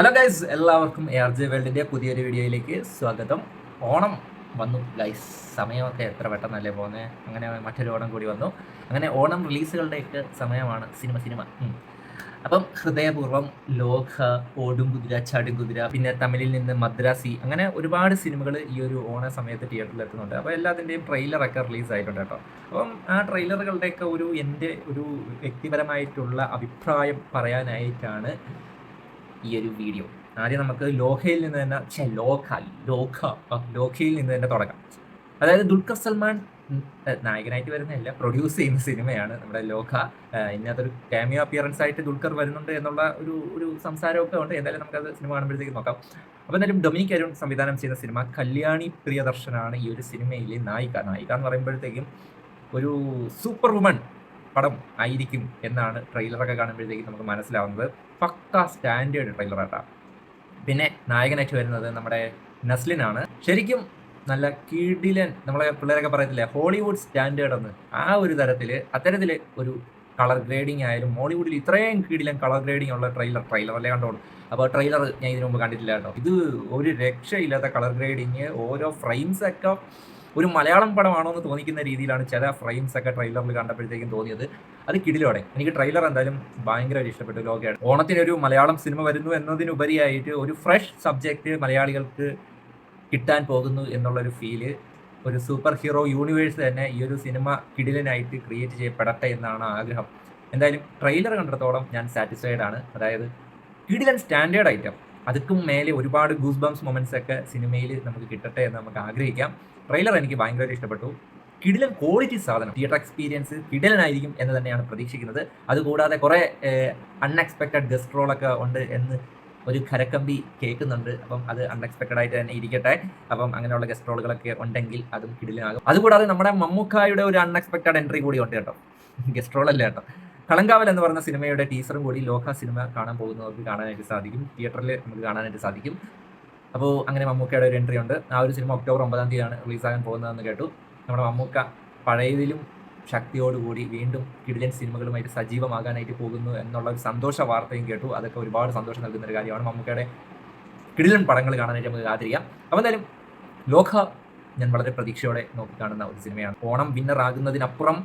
Hello guys എല്ലാവർക്കും A R J വേൾഡിന്റെ പുതിയൊരു വീഡിയോയിലേക്ക് സ്വാഗതം. ഓണം വന്നു. ഗൈസ് സമയമൊക്കെ എത്ര പെട്ടെന്നല്ലേ പോകുന്നത് അങ്ങനെ മറ്റൊരു ഓണം കൂടി വന്നു. അങ്ങനെ ഓണം റിലീസുകളുടെയൊക്കെ സമയമാണ് സിനിമ സിനിമ. അപ്പം ഹൃദയപൂർവം ലോക ഓടും കുതിര ചാടും കുതിര പിന്നെ തമിഴിൽ നിന്ന് മദ്രാസി അങ്ങനെ ഒരുപാട് സിനിമകൾ ഈ ഒരു ഓണ സമയത്ത് തിയേറ്ററിൽ എത്തുന്നുണ്ട്. അപ്പോൾ എല്ലാത്തിന്റെയും ട്രെയിലറൊക്കെ റിലീസ് ആയിട്ടുണ്ട് കേട്ടോ. അപ്പം ആ ട്രെയിലറുകളുടെയൊക്കെ ഒരു എന്റെ ഒരു വ്യക്തിപരമായിട്ടുള്ള അഭിപ്രായം പറയാനായിട്ടാണ് ഈ ഒരു വീഡിയോ ആദ്യം നമുക്ക് ലോഹയിൽ നിന്ന് തന്നെ ചെ ലോക ലോക ലോഖയിൽ നിന്ന് തന്നെ തുടങ്ങാം. അതായത് ദുൽഖർ സൽമാൻ നായകനായിട്ട് വരുന്നതല്ല പ്രൊഡ്യൂസ് ചെയ്യുന്ന സിനിമയാണ് നമ്മുടെ ലോക ഇന്നതൊരു ക്യാമിയോ അപ്പിയറൻസ് ആയിട്ട് ദുൽഖർ വരുന്നുണ്ട് എന്നുള്ള ഒരു ഒരു സംസാരമൊക്കെ ഉണ്ട്. എന്തായാലും നമുക്കത് സിനിമ കാണുമ്പോഴത്തേക്ക് നോക്കാം. അപ്പോൾ എന്തായാലും ഡൊമിനിക് അരുൺ സംവിധാനം ചെയ്ത സിനിമ കല്യാണി പ്രിയദർശനാണ് ഈ ഒരു സിനിമയിലെ നായിക. നായിക എന്ന് പറയുമ്പോഴത്തേക്കും ഒരു സൂപ്പർ വുമൺ പടം ആയിരിക്കും എന്നാണ് ട്രെയിലറൊക്കെ കാണുമ്പോഴത്തേക്ക് നമുക്ക് മനസ്സിലാവുന്നത്. പക്ക സ്റ്റാൻഡേർഡ് ട്രെയിലറാട്ടാ. പിന്നെ നായകനായിട്ട് വരുന്നത് നമ്മുടെ നസ്ലിനാണ്. ശരിക്കും നല്ല കീടിലൻ നമ്മളെ പിള്ളേരൊക്കെ പറയത്തില്ലേ ഹോളിവുഡ് സ്റ്റാൻഡേർഡ് എന്ന്. ആ ഒരു തരത്തിൽ അത്തരത്തിൽ ഒരു കളർ ഗ്രേഡിംഗ് ആയാലും ഹോളിവുഡിൽ ഇത്രയും കീടിലൻ കളർ ഗ്രേഡിംഗ് ഉള്ള ട്രെയിലർ ട്രെയിലറല്ലേ കണ്ടോളൂ? അപ്പോൾ ട്രെയിലർ ഞാൻ ഇതിനു മുമ്പ് കണ്ടിട്ടില്ല കേട്ടോ ഇത് ഒരു രക്ഷയില്ലാത്ത കളർ ഗ്രേഡിങ് ഓരോ ഫ്രെയിംസ് ഒക്കെ ഒരു മലയാളം പടമാണോ എന്ന് തോന്നിക്കുന്ന രീതിയിലാണ് ചില ഫ്രെയിംസ് ഒക്കെ ട്രെയിലറിൽ കണ്ടപ്പോഴത്തേക്കും തോന്നിയത്. അത് കിടിലോടെ എനിക്ക് ട്രെയിലർ എന്തായാലും ഭയങ്കരമായിട്ട് ഇഷ്ടപ്പെട്ടു. ലോകയാണ് ഓണത്തിന് ഒരു മലയാളം സിനിമ വരുന്നു എന്നതിനുപരിയായിട്ട് ഒരു ഫ്രഷ് സബ്ജക്റ്റ് മലയാളികൾക്ക് കിട്ടാൻ പോകുന്നു എന്നുള്ളൊരു ഫീൽ ഒരു സൂപ്പർ ഹീറോ യൂണിവേഴ്സ് തന്നെ ഈ ഒരു സിനിമ കിടിലനായിട്ട് ക്രിയേറ്റ് ചെയ്യപ്പെടട്ടെ എന്നാണ് ആഗ്രഹം. എന്തായാലും ട്രെയിലർ കണ്ടിടത്തോളം ഞാൻ സാറ്റിസ്ഫൈഡ് ആണ്. അതായത് കിടിലൻ സ്റ്റാൻഡേർഡ് ഐറ്റം അതുക്കും മേലെ ഒരുപാട് ഗൂസ് ബംസ് മൊമെന്റ്സ് ഒക്കെ സിനിമയിൽ നമുക്ക് കിട്ടട്ടെ എന്ന് നമുക്ക് ആഗ്രഹിക്കാം. ട്രെയിലർ എനിക്ക് ഭയങ്കരമായിട്ട് ഇഷ്ടപ്പെട്ടു. കിടിലൻ ക്വാളിറ്റി സാധനം. തിയേറ്റർ എക്സ്പീരിയൻസ് കിടിലനായിരിക്കും എന്ന് തന്നെയാണ് പ്രതീക്ഷിക്കുന്നത്. അതുകൂടാതെ കുറേ അൺഎക്സ്പെക്റ്റഡ് ഗസ്റ്റ് റോളൊക്കെ ഉണ്ട് എന്ന് ഒരു ഖരക്കമ്പി കേൾക്കുന്നുണ്ട്. അപ്പം അത് അൺഎക്സ്പെക്റ്റഡ് ആയിട്ട് തന്നെ ഇരിക്കട്ടെ. അപ്പം അങ്ങനെയുള്ള ഗസ്റ്റ് റോളുകളൊക്കെ ഉണ്ടെങ്കിൽ അതും കിടിലനാകും. അതുകൂടാതെ നമ്മുടെ മമ്മൂക്കായുടെ ഒരു അൺഎക്സ്പെക്റ്റഡ് എൻട്രി കൂടി ഉണ്ട് കേട്ടോ. ഗസ്റ്റ് റോൾ അല്ല കേട്ടോ? കളങ്കാവൽ എന്ന് പറഞ്ഞ സിനിമയുടെ ടീസറും കൂടി ലോക സിനിമ കാണാൻ പോകുന്നവർക്ക് കാണാനായിട്ട് സാധിക്കും. തിയേറ്ററിൽ നമുക്ക് കാണാനായിട്ട് സാധിക്കും. അപ്പോൾ അങ്ങനെ മമ്മൂക്കയുടെ ഒരു എൻട്രി ഉണ്ട്. ആ ഒരു സിനിമ ഒക്ടോബർ ഒമ്പതാം തീയതിയാണ് റിലീസാകാൻ പോകുന്നതെന്ന് കേട്ടു. നമ്മുടെ മമ്മൂക്ക പഴയതിലും ശക്തിയോടുകൂടി വീണ്ടും കിടിലൻ സിനിമകളുമായിട്ട് സജീവമാകാനായിട്ട് പോകുന്നു എന്നുള്ള ഒരു സന്തോഷ വാർത്തയും കേട്ടു. അതൊക്കെ ഒരുപാട് സന്തോഷം നൽകുന്ന ഒരു കാര്യമാണ്. മമ്മൂക്കയുടെ കിടിലൻ പടങ്ങൾ കാണാനായിട്ട് നമുക്ക് കാത്തിരിക്കാം. അപ്പോൾ എന്തായാലും ലോക ഞാൻ വളരെ പ്രതീക്ഷയോടെ നോക്കി കാണുന്ന ഒരു സിനിമയാണ്. ഓണം വിന്നർ ആകുന്നതിനപ്പുറം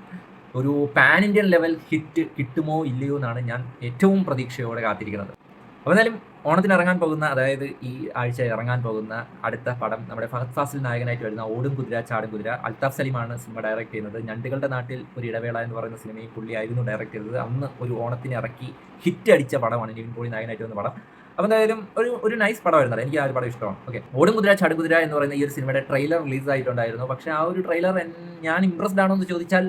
ഒരു പാൻ ഇന്ത്യൻ ലെവൽ ഹിറ്റ് കിട്ടുമോ ഇല്ലയോ എന്നാണ് ഞാൻ ഏറ്റവും പ്രതീക്ഷയോടെ കാത്തിരിക്കുന്നത്. അപ്പോൾ എന്തായാലും ഓണത്തിന് ഇറങ്ങാൻ പോകുന്ന അതായത് ഈ ആഴ്ച ഇറങ്ങാൻ പോകുന്ന അടുത്ത പടം നമ്മുടെ ഫഹദ് ഫാസിൽ നായകനായിട്ട് വരുന്ന ഓടും കുതിര ചാടും കുതിര അൽത്താഫ് സലീമാണ് സിനിമ ഡയറക്റ്റ് ചെയ്യുന്നത്. ഞണ്ടുകളുടെ നാട്ടിൽ ഒരു ഇടവേള എന്ന് പറയുന്ന സിനിമയും പുള്ളിയായിരുന്നു ഡയറക്റ്റ് ചെയ്തത്. അന്ന് ഒരു ഓണത്തിന് ഇറക്കി ഹിറ്റ് അടിച്ച പടമാണ് നിവിൻ പോളി നായകനായിട്ട് വന്ന പടം. അപ്പോൾ എന്തായാലും ഒരു ഒരു നൈസ് പടം വരുന്നത് എനിക്ക് ആ ഒരു പടം ഇഷ്ടമാണ്. ഓക്കെ ഓടും കുതിര ചാടും കുതിര എന്ന് പറയുന്ന ഈ ഒരു സിനിമയുടെ ട്രെയിലർ റിലീസ് ആയിട്ടുണ്ടായിരുന്നു. പക്ഷേ ആ ഒരു ട്രെയിലർ ഞാൻ ഇംപ്രസ്ഡ് ആണോ എന്ന് ചോദിച്ചാൽ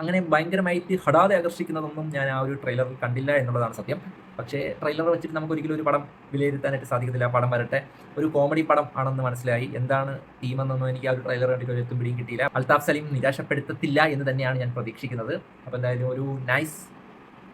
അങ്ങനെ ഭയങ്കരമായിട്ട് ഹടാതെ ആകർഷിക്കുന്നതൊന്നും ഞാൻ ആ ഒരു ട്രെയിലറിൽ കണ്ടില്ല എന്നുള്ളതാണ് സത്യം. പക്ഷേ ട്രെയിലർ വെച്ചിട്ട് നമുക്ക് ഒരിക്കലും ഒരു പടം വിലയിരുത്താനായിട്ട് സാധിക്കത്തില്ല. പടം വരട്ടെ. ഒരു കോമഡി പടം ആണെന്ന് മനസ്സിലായി. എന്താണ് തീമെന്നൊന്നും എനിക്ക് ആ ഒരു ട്രെയിലർ കണ്ടിട്ട് എത്തും പിടിയും കിട്ടിയില്ല. അൽതാഫ് സലീം നിരാശപ്പെടുത്തത്തില്ല എന്ന് തന്നെയാണ് ഞാൻ പ്രതീക്ഷിക്കുന്നത്. അപ്പോൾ എന്തായാലും ഒരു നൈസ്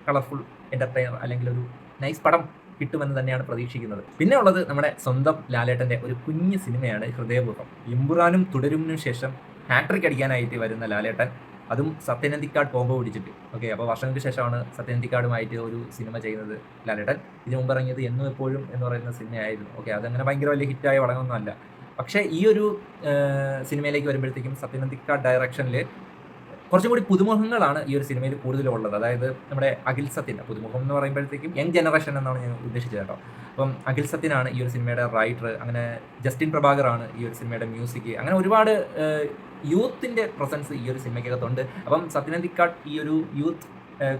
കളർഫുൾ എന്റർടൈനർ അല്ലെങ്കിൽ ഒരു നൈസ് പടം കിട്ടുമെന്ന് തന്നെയാണ് പ്രതീക്ഷിക്കുന്നത്. പിന്നെ ഉള്ളത് നമ്മുടെ സ്വന്തം ലാലേട്ടന്റെ ഒരു കുഞ്ഞു സിനിമയാണ് ഹൃദയപൂർവം. ഇമ്പുറാനും തുടരുമിനും ശേഷം ഹാട്രിക് അടിക്കാനായിട്ട് വരുന്ന ലാലേട്ടൻ. അതും സത്യനന്ദിക്കാട് കോമ്പോ പിടിച്ചിട്ട്. ഓക്കെ അപ്പോൾ വർഷങ്ങൾക്ക് ശേഷമാണ് സത്യനന്ദിക്കാടുമായിട്ട് ഒരു സിനിമ ചെയ്യുന്നത് ലാലേട്ടൻ. ഇതിനു മുമ്പ് ഇറങ്ങിയത് എന്നും എപ്പോഴും എന്ന് പറയുന്ന സിനിമയായിരുന്നു. ഓക്കെ അതങ്ങനെ ഭയങ്കര വലിയ ഹിറ്റായ അല്ല. പക്ഷേ ഈ ഒരു സിനിമയിലേക്ക് വരുമ്പോഴത്തേക്കും സത്യനന്ദിക്കാട് ഡയറക്ഷനിൽ കുറച്ചും കൂടി പുതുമുഖങ്ങളാണ് ഈ ഒരു സിനിമയിൽ കൂടുതലും ഉള്ളത് അതായത് നമ്മുടെ അഖിൽ സത്യൻ പുതുമുഖം എന്ന് പറയുമ്പോഴത്തേക്കും യങ് ജനറേഷൻ എന്നാണ് ഞാൻ ഉദ്ദേശിച്ചത് കേട്ടോ. അപ്പം അഖിൽ സത്യനാണ് ഈ ഒരു സിനിമയുടെ റൈറ്റർ അങ്ങനെ ജസ്റ്റിൻ പ്രഭാകറാണ് ഈ ഒരു സിനിമയുടെ മ്യൂസിക് അങ്ങനെ ഒരുപാട് യൂത്തിന്റെ പ്രസൻസ് ഈ ഒരു സിനിമയ്ക്കകത്തുണ്ട്. അപ്പം സത്യനന്ദിക്കാട് ഈ ഒരു യൂത്ത്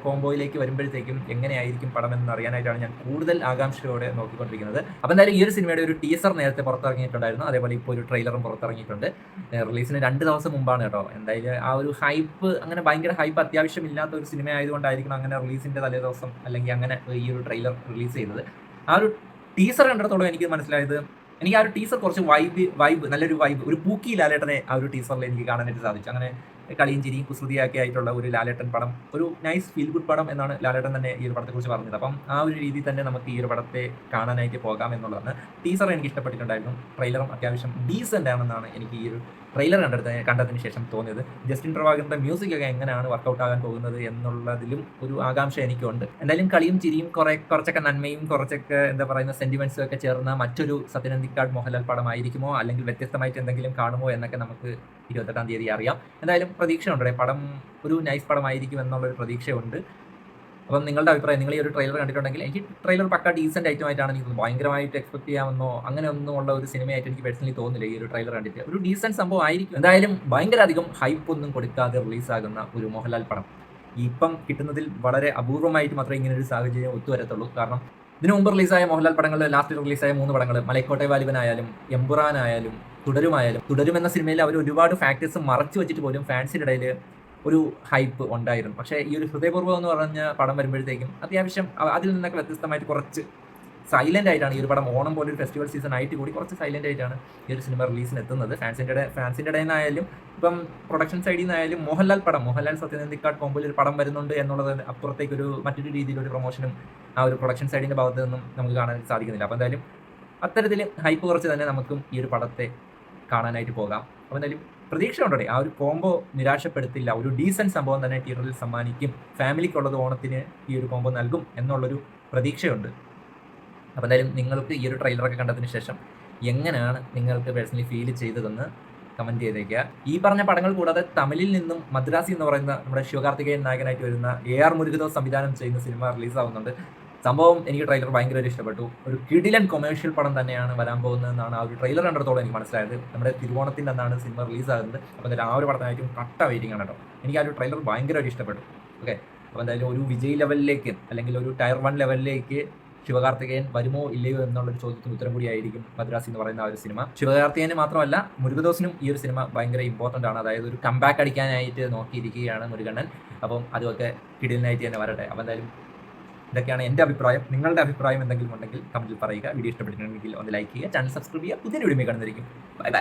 കോംബോയിലേക്ക് വരുമ്പോഴത്തേക്കും എങ്ങനെയായിരിക്കും പടം എന്ന് അറിയാനായിട്ടാണ് ഞാൻ കൂടുതൽ ആകാംക്ഷയോടെ നോക്കിക്കൊണ്ടിരിക്കുന്നത്. അപ്പോൾ എന്തായാലും ഈ ഒരു സിനിമയുടെ ഒരു ടീസർ നേരത്തെ പുറത്തിറങ്ങിയിട്ടുണ്ടായിരുന്നു. അതേപോലെ ഇപ്പോൾ ഒരു ട്രെയിലറും പുറത്തിറങ്ങിയിട്ടുണ്ട്. റിലീസിന് രണ്ട് ദിവസം മുമ്പാണ് കേട്ടോ. എന്തായാലും ആ ഒരു ഹൈപ്പ് അങ്ങനെ ഭയങ്കര ഹൈപ്പ് അത്യാവശ്യമില്ലാത്ത ഒരു സിനിമ ആയതുകൊണ്ടായിരിക്കണം അങ്ങനെ റിലീസിന്റെ തലേ ദിവസം അല്ലെങ്കിൽ അങ്ങനെ ഈ ഒരു ട്രെയിലർ റിലീസ് ചെയ്തത്. ആ ഒരു ടീസർ കണ്ടിടത്തോളം എനിക്ക് മനസ്സിലായത് എനിക്ക് ആ ഒരു ടീസർ കുറച്ച് വൈബ് വൈബ് നല്ലൊരു വൈബ് ഒരു പൂക്കി ലാലേട്ടനെ ആ ഒരു ടീസറിൽ എനിക്ക് കാണാനായിട്ട് സാധിച്ചു. അങ്ങനെ കളിയും ചിരിയും കുസൃതിയൊക്കെ ആയിട്ടുള്ള ഒരു ലാലേട്ടൻ പടം. ഒരു നൈസ് ഫീൽ ഗുഡ് പടം എന്നാണ് ലാലേട്ടൻ തന്നെ ഈ ഒരു പടത്തെക്കുറിച്ച് പറഞ്ഞത്. അപ്പം ആ ഒരു രീതിയിൽ തന്നെ നമുക്ക് ഈ ഒരു പടത്തെ കാണാനായിട്ട് പോകാം എന്നുള്ളതാണ്. ടീസർ എനിക്ക് ഇഷ്ടപ്പെട്ടിട്ടുണ്ടായിരുന്നു. ട്രെയിലറും അത്യാവശ്യം ഡീസന്റ് ആണെന്നാണ് എനിക്ക് ഈ ഒരു ട്രെയിലർ കണ്ടെടുത്ത കണ്ടതിന് ശേഷം തോന്നിയത് ജസ്റ്റിൻ പ്രഭാകറിന്റെ മ്യൂസിക് ഒക്കെ എങ്ങനെയാണ് വർക്കൗട്ട് ആകാൻ പോകുന്നത് എന്നുള്ളതിലും ഒരു ആകാംക്ഷ എനിക്കുണ്ട്. എന്തായാലും കളിയും ചിരിയും കുറെ കുറച്ചൊക്കെ നന്മയും കുറച്ചൊക്കെ എന്താ പറയുന്ന സെന്റിമെന്റ്സും ഒക്കെ ചേർന്ന മറ്റൊരു സത്യനന്ദിക്കാട് മോഹൻലാൽ പടമായിരിക്കുമോ? അല്ലെങ്കിൽ വ്യത്യസ്തമായിട്ട് എന്തെങ്കിലും കാണുമോ എന്നൊക്കെ നമുക്ക് ഇരുപത്തെട്ടാം തീയതി അറിയാം. എന്തായാലും പ്രതീക്ഷയുണ്ട്. പടം ഒരു നൈസ് പടമായിരിക്കും എന്നുള്ളൊരു പ്രതീക്ഷയുണ്ട്. അപ്പം നിങ്ങളുടെ അഭിപ്രായം നിങ്ങൾ ഈ ഒരു ട്രെയിലർ കണ്ടിട്ടുണ്ടെങ്കിൽ എനിക്ക് ട്രെയിലർ പക്ക ഡീസെന്റ് ആയിട്ടാണ് എനിക്ക് തോന്നുന്നത് ഭയങ്കരമായിട്ട് എക്സ്പെക്ട് ചെയ്യാമെന്നോ അങ്ങനെ ഒന്നും ഉള്ള ഒരു സിനിമയായിട്ട് എനിക്ക് പേഴ്സണലി തോന്നുന്നില്ല ഈ ഒരു ട്രെയിലർ കണ്ടിട്ട്. ഒരു ഡീസെന്റ് സംഭവം ആയിരിക്കും. എന്തായാലും ഭയങ്കര അധികം ഹൈപ്പ് ഒന്നും കൊടുക്കാതെ റിലീസാകുന്ന ഒരു മോഹൻലാൽ പടം. ഇപ്പം കിട്ടുന്നതിൽ വളരെ അപൂർവമായിട്ട് മാത്രമേ ഇങ്ങനെ ഒരു സാഹചര്യം ഒത്തുവരത്തുള്ളൂ കാരണം ഇതിനു മുമ്പ് റിലീസായ മോഹൻലാൽ പടങ്ങൾ ലാസ്റ്റ് റിലീസായ മൂന്ന് പടങ്ങൾ മലക്കോട്ടെ വാലിബനായാലും എംപുറാനായാലും തുടരുമായാലും തുടരും എന്ന സിനിമയിൽ അവർ ഒരുപാട് ഫാക്ടേഴ്സ് മറച്ചു വെച്ചിട്ട് പോലും ഫാൻസിന്റെ ഇടയിൽ ഒരു ഹൈപ്പ് ഉണ്ടായിരുന്നു. പക്ഷേ ഈ ഒരു ഹൃദയപൂർവം എന്ന് പറഞ്ഞ പടം വരുമ്പോഴത്തേക്കും അത്യാവശ്യം അതിൽ നിന്നൊക്കെ വ്യത്യസ്തമായിട്ട് കുറച്ച് സൈലന്റ് ആയിട്ടാണ് ഈ ഒരു പടം ഓണം പോലെ ഒരു ഫെസ്റ്റിവൽ സീസൺ ആയിട്ട് കൂടി കുറച്ച് സൈലന്റ് ആയിട്ടാണ് ഈ ഒരു സിനിമ റിലീസിന് എത്തുന്നത് ഫാൻസിന്റെ ഫാൻസിന്റെ നിന്നായാലും ഇപ്പം പ്രൊഡക്ഷൻ സൈഡിൽ നിന്നായാലും മോഹൻലാൽ പടം മോഹൻലാൽ സത്യനന്ദിക്കാട് കോമ്പോയിൽ ഒരു പടം വരുന്നുണ്ട് എന്നുള്ളത് അപ്പുറത്തേക്ക് ഒരു മറ്റൊരു രീതിയിലൊരു പ്രൊമോഷനും ആ ഒരു പ്രൊഡക്ഷൻ സൈഡിന്റെ ഭാഗത്ത് നിന്നും നമുക്ക് കാണാൻ സാധിക്കുന്നില്ല. അപ്പോൾ എന്തായാലും അത്തരത്തിൽ ഹൈപ്പ് കുറച്ച് തന്നെ നമുക്കും ഈ ഒരു പടത്തെ കാണാനായിട്ട് പോകാം. അപ്പോൾ എന്തായാലും പ്രതീക്ഷ ഉണ്ടോടെ ആ ഒരു കോംബോ നിരാശപ്പെടുത്തില്ല. ഒരു ഡീസന്റ് സംഭവം തന്നെ തിയേറ്ററിൽ സമ്മാനിക്കും. ഫാമിലിക്കുള്ളത് ഓണത്തിന് ഈ ഒരു കോംബോ നൽകും എന്നുള്ളൊരു പ്രതീക്ഷയുണ്ട്. അപ്പോൾ എന്തായാലും നിങ്ങൾക്ക് ഈ ഒരു ട്രെയിലറൊക്കെ കണ്ടതിന് ശേഷം എങ്ങനെയാണ് നിങ്ങൾക്ക് പേഴ്സണലി ഫീൽ ചെയ്തതെന്ന് കമന്റ് ചെയ്തേക്കുക. ഈ പറഞ്ഞ പടങ്ങൾ കൂടാതെ തമിഴിൽ നിന്നും മദ്രാസി എന്ന് പറയുന്ന നമ്മുടെ ശിവകാർത്തികേയൻ നായകനായിട്ട് വരുന്ന എ ആർ മുരുകദോസ് സംവിധാനം ചെയ്യുന്ന സിനിമ റിലീസാവുന്നുണ്ട് സംഭവം എനിക്ക് ട്രെയിലർ ഭയങ്കരമായിട്ട് ഇഷ്ടപ്പെട്ടു. ഒരു കിടിലൻ കൊമേഴ്ഷ്യൽ പടം തന്നെയാണ് വരാൻ പോകുന്നതെന്നാണ് ആ ഒരു ട്രെയിലർ കണ്ടിടത്തോളം എനിക്ക് മനസ്സിലായത്. നമ്മുടെ തിരുവോണത്തിന്റെ അന്നാണ് സിനിമ റിലീസാകുന്നത് അപ്പോൾ എന്തായാലും ആ ഒരു പടത്തിനായിട്ടും കട്ട വെയിറ്റിംഗ് ആണ് കേട്ടോ. എനിക്ക് ആ ഒരു ട്രെയിലർ ഭയങ്കരമായിട്ട് ഇഷ്ടപ്പെട്ടു. ഓക്കെ അപ്പോൾ എന്തായാലും ഒരു വിജയ് ലെവലിലേക്ക് അല്ലെങ്കിൽ ഒരു ടയർ വൺ ലെവലിലേക്ക് ശിവകാർത്തികേയൻ വരുമോ ഇല്ലയോ എന്നുള്ളൊരു ചോദ്യത്തിന് ഉത്തരം കൂടിയായിരിക്കും മദ്രാസി എന്ന് പറയുന്ന ആ ഒരു സിനിമ ശിവകാർത്തികേയന് മാത്രമല്ല മുരുകദോസിനും ഈ ഒരു സിനിമ ഭയങ്കര ഇമ്പോർട്ടന്റ് ആണ്. അതായത് ഒരു കമ്പാക്ക് അടിക്കാനായിട്ട് നോക്കിയിരിക്കുകയാണ് മുരുകണ്ണൻ. അപ്പം അതുമൊക്കെ കിടിലിനായിട്ട് തന്നെ വരട്ടെ. അപ്പം എന്തായാലും ഇതൊക്കെയാണ് എന്റെ അഭിപ്രായം. നിങ്ങളുടെ അഭിപ്രായം എന്തെങ്കിലും ഉണ്ടെങ്കിൽ കമന്റിൽ പറയുക. വീഡിയോ ഇഷ്ടപ്പെട്ടിട്ടുണ്ടെങ്കിൽ ഒന്ന് ലൈക്ക് ചെയ്യുക. ചാനൽ സബ്സ്ക്രൈബ് ചെയ്യുക. പുതിയ വീഡിയോ കാണുന്നതായിരിക്കും ബൈ ബൈ